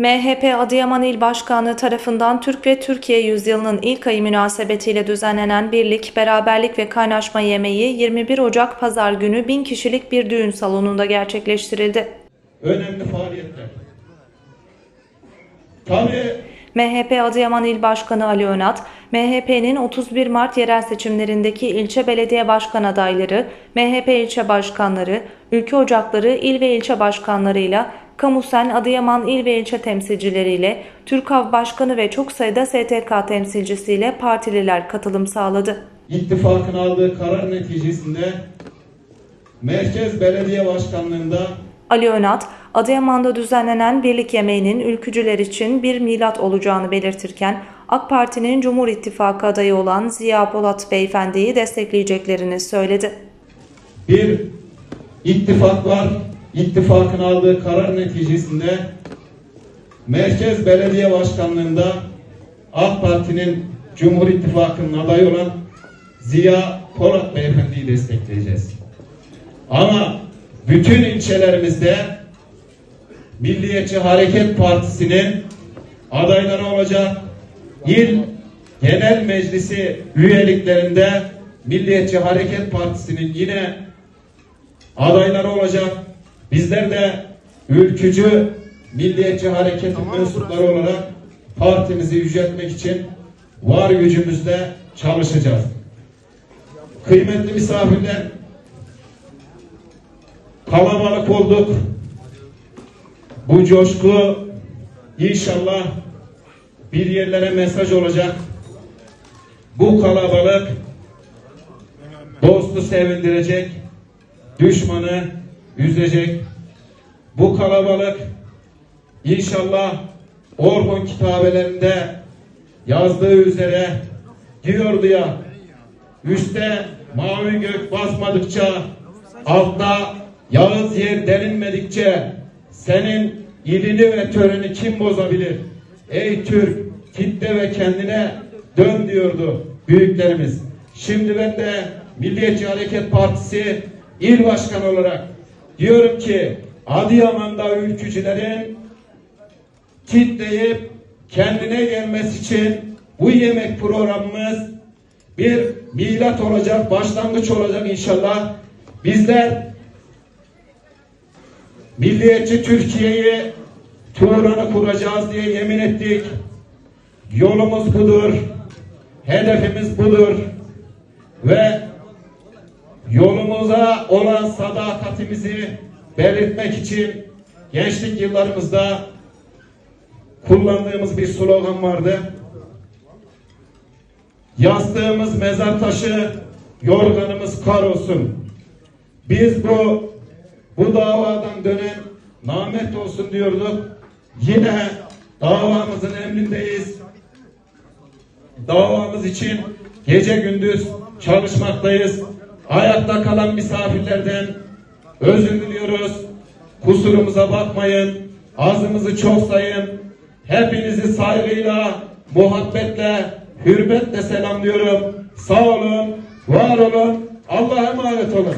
MHP Adıyaman İl Başkanlığı tarafından Türk ve Türkiye Yüzyılı'nın ilk ayı münasebetiyle düzenlenen birlik, beraberlik ve kaynaşma yemeği 21 Ocak Pazar günü 1000 kişilik bir düğün salonunda gerçekleştirildi. önemli faaliyetler. Tabii MHP Adıyaman İl Başkanı Ali Önat, MHP'nin 31 Mart yerel seçimlerindeki ilçe belediye başkan adayları, MHP ilçe başkanları, ülke ocakları il ve ilçe başkanlarıyla, Kamusen Adıyaman il ve ilçe temsilcileriyle, Türkav Başkanı ve çok sayıda STK temsilcisiyle partililer katılım sağladı. ittifakın aldığı karar neticesinde Merkez Belediye Başkanlığında Ali Önat, Adıyaman'da düzenlenen birlik yemeğinin ülkücüler için bir milat olacağını belirtirken, AK Parti'nin Cumhur İttifakı adayı olan Ziya Polat Beyefendi'yi destekleyeceklerini söyledi. bir ittifak var. İttifakın aldığı karar neticesinde Merkez Belediye Başkanlığında AK Parti'nin Cumhur İttifakı'nın adayı olan Ziya Polat Beyefendi'yi destekleyeceğiz. Ama bütün ilçelerimizde Milliyetçi Hareket Partisi'nin adayları olacak. İl Genel Meclisi üyeliklerinde Milliyetçi Hareket Partisi'nin yine adayları olacak. Bizler de ülkücü Milliyetçi Hareket'in mensupları olarak partimizi yüceltmek için var gücümüzle çalışacağız. Kıymetli misafirler, kalabalık olduk. Bu coşku inşallah bir yerlere mesaj olacak. Bu kalabalık dostu sevindirecek, düşmanı üzecek. Bu kalabalık inşallah Orhun kitabelerinde yazdığı üzere diyordu ya üstte mavi gök basmadıkça altta yağız yer delinmedikçe senin ilini ve töreni kim bozabilir? Ey Türk kitle ve kendine dön diyordu büyüklerimiz. Şimdi ben de Milliyetçi Hareket Partisi il başkanı olarak diyorum ki Adıyaman'da ülkücülerin kitleyip kendine gelmesi için bu yemek programımız bir milat olacak, başlangıç olacak inşallah. Bizler Milliyetçi Türkiye'yi Turan'ı kuracağız diye yemin ettik. Yolumuz budur. Hedefimiz budur. Ve yolumuza olan sadakatimizi belirtmek için gençlik yıllarımızda kullandığımız bir slogan vardı. Yastığımız mezar taşı, yorganımız kar olsun. Biz bu bu davadan dönen namet olsun diyorduk. Yine davamızın emrindeyiz. Davamız için gece gündüz çalışmaktayız. Hayatta kalan misafirlerden özür diliyoruz. Kusurumuza bakmayın. Ağzımızı çok sayın. Hepinizi saygıyla, muhabbetle, hürmetle selamlıyorum. Sağ olun, var olun. Allah'a emanet olun.